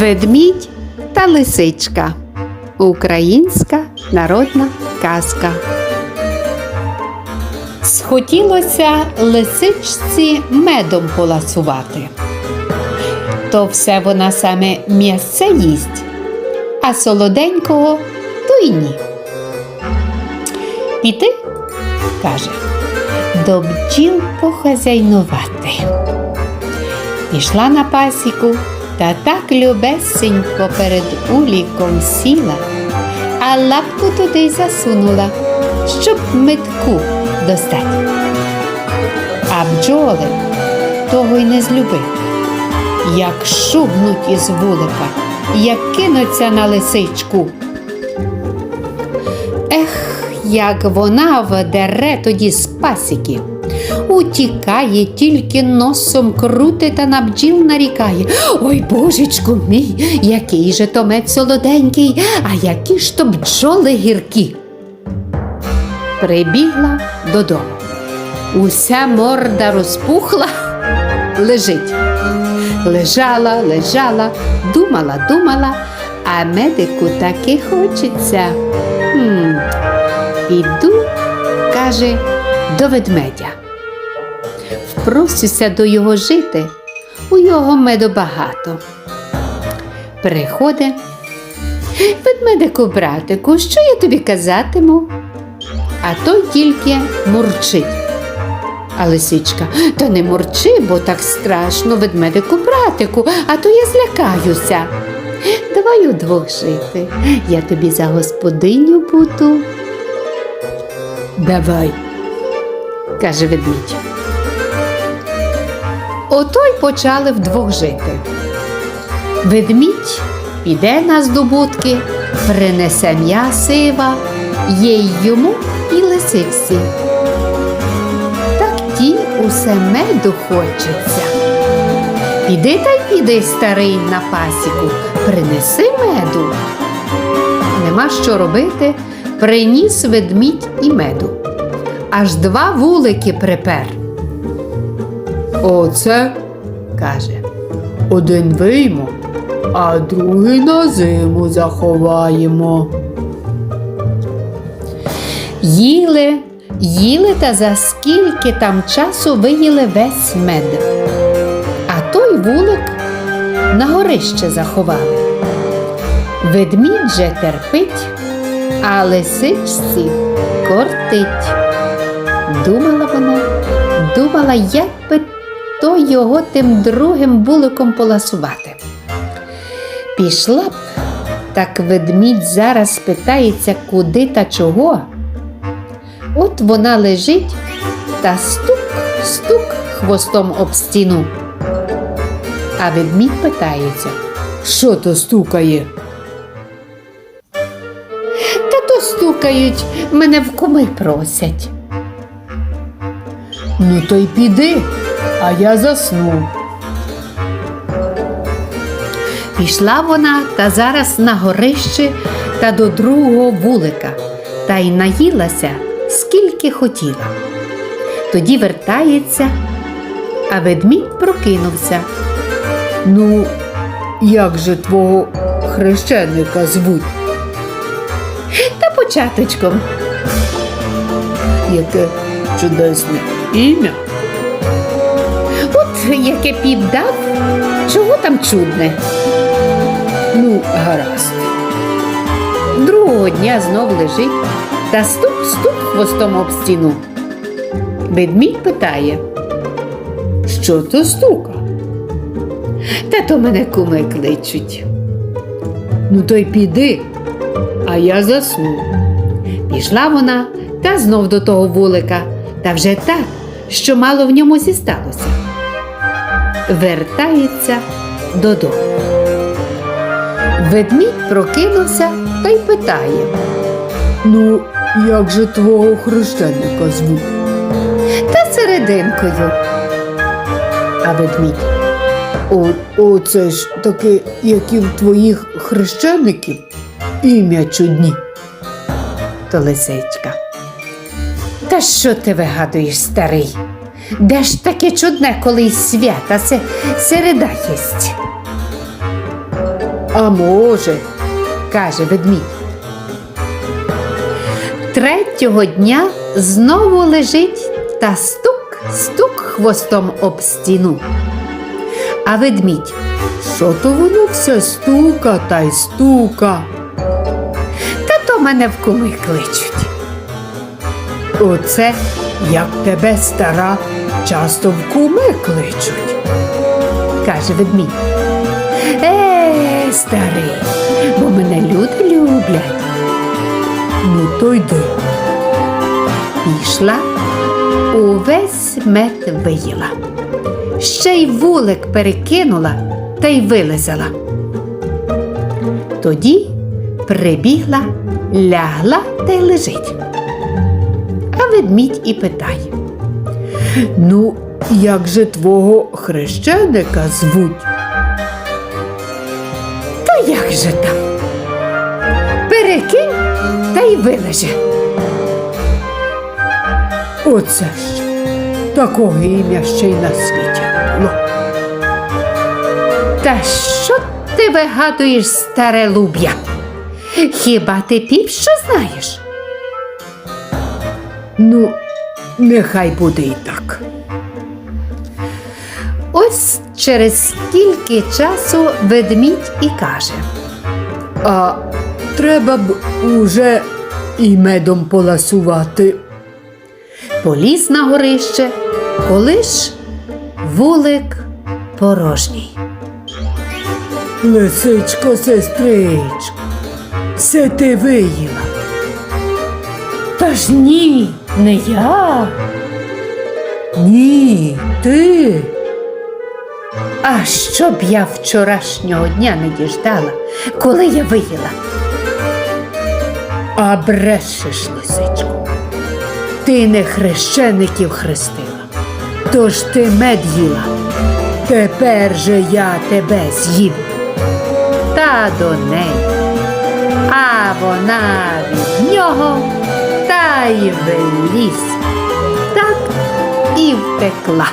Ведмідь та лисичка. Українська народна казка. Схотілося лисичці медом поласувати. То все вона саме м'ясце їсть, а солоденького то й ні. Піти, каже, до бджіл похазяйнувати. Пішла на пасіку та так любесенько перед уліком сіла, а лапку туди й засунула, щоб метку достати. А бджоли того й не злюбили. Як шугнуть із вулика, як кинуться на лисичку. Ех, як вона ведере тоді з пасіки. Утікає, тільки носом крутить та на бджіл нарікає. Ой, божечку мій, який же то мед солоденький, а які ж то бджоли гіркі. Прибігла додому. Уся морда розпухла, лежить. Лежала, лежала, думала, думала, а медику таки хочеться. Хм, Іду, каже, до ведмедя. Впросюся до його жити, у його меду багато. Приходить. Ведмедику, братику, що я тобі казатиму? А той тільки мурчить. А лисичка, та не мурчи, бо так страшно ведмедику, братику, а то я злякаюся. Давай удвох жити. Я тобі за господиню буду. Давай, каже ведмідь. Ото й почали вдвох жити. Ведмідь піде на здобутки, принесе м'ясива, є й йому і лисичці. Так ті усе меду хочеться. Піди та й піди, старий, на пасіку, принеси меду. Нема що робити, приніс ведмідь і меду. Аж два вулики припер. Оце, каже, один виймо, а другий на зиму заховаємо. Їли, їли та за скільки там часу виїли весь мед. А той вулик на горище заховали. Ведмідь же терпить, а лисичці кортить. Думала вона, думала, як би то його тим другим буликом поласувати. Пішла б, так ведмідь зараз питається, куди та чого. От вона лежить та стук, стук хвостом об стіну. А ведмідь питається, що то стукає? Та то стукають, мене в куми просять. Ну, то й піди, а я засну. Пішла вона та зараз на горище та до другого вулика, та й наїлася, скільки хотіла. Тоді вертається, а ведмідь прокинувся. Ну, як же твого хрещеника звуть? Та початочком. Яке чудесне ім'я. Яке піп дав, чого там чудне? Ну, гаразд. Другого дня знов лежить та стук-стук хвостом об стіну. Ведмідь питає, що то стука? Та то мене куми кличуть. Ну, то й піди, а я засну. Пішла вона та знов до того вулика, та вже так, що мало в ньому зісталося. Вертається додому. Ведмідь прокинувся та й питає. Ну, як же твого хрещеника звуть? Та серединкою. А ведмідь. О, о, це ж таке, як і в твоїх хрещеників, ім'я чудні. То лисичка. Та що ти вигадуєш, старий? Де ж таке чудне, коли й свята се, середа єсть? А може, каже ведмідь. Третього дня знову лежить та стук, стук хвостом об стіну. А ведмідь, що то воно все стука та й стука. Та то мене в куми кличуть. Оце як тебе стара часто в куми кличуть, каже ведмідь. Е, старий, бо мене люди люблять. Ну, то йди. Пішла, увесь мед виїла. Ще й вулик перекинула та й вилизала. Тоді прибігла, лягла та й лежить. Ведмідь і питає. Ну, як же твого хрещеника звуть? Та як же там? Перекинь та й вилеже. Оце ж такого ім'я ще й на світі було. Та що ти вигадуєш, старе луб'я? Хіба ти піп що знаєш? Ну, нехай буде і так. Ось через скільки часу ведмідь і каже. А треба б уже і медом поласувати. Поліз на горище, коли ж вулик порожній. Лисичко, сестричко, все ти виїла. Та ж ні, не я. Ні, ти. А що б я вчорашнього дня не діждала, коли я виїла? А брешеш, лисичку. Ти не хрещеників хрестила, тож ти мед їла. Тепер же я тебе з'їм. Та до неї. А вона від нього та й виліз. Так і втекла.